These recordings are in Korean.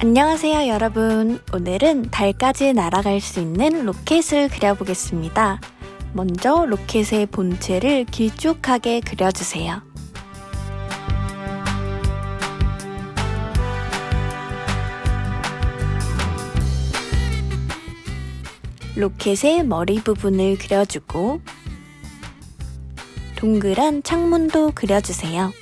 안녕하세요, 여러분. 오늘은 달까지 날아갈 수 있는 로켓을 그려보겠습니다. 먼저 로켓의 본체를 길쭉하게 그려주세요. 로켓의 머리 부분을 그려주고 동그란 창문도 그려주세요.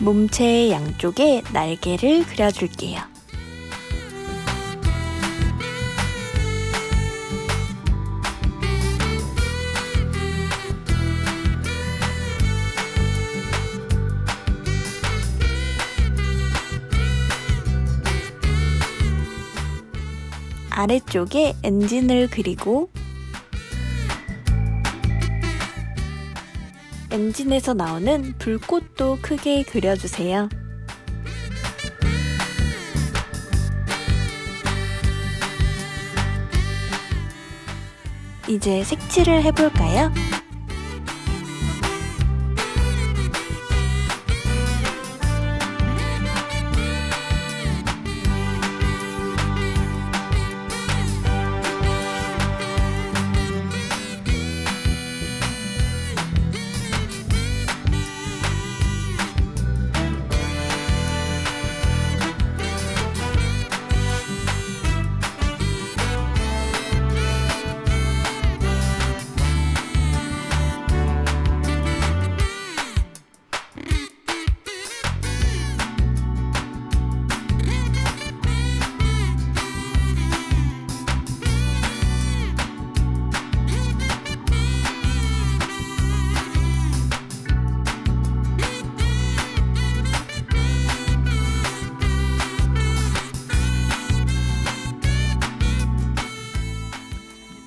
몸체의 양쪽에 날개를 그려줄게요. 아래쪽에 엔진을 그리고 엔진에서 나오는 불꽃도 크게 그려주세요. 이제 색칠을 해볼까요?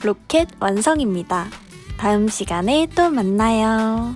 로켓 완성입니다. 다음 시간에 또 만나요.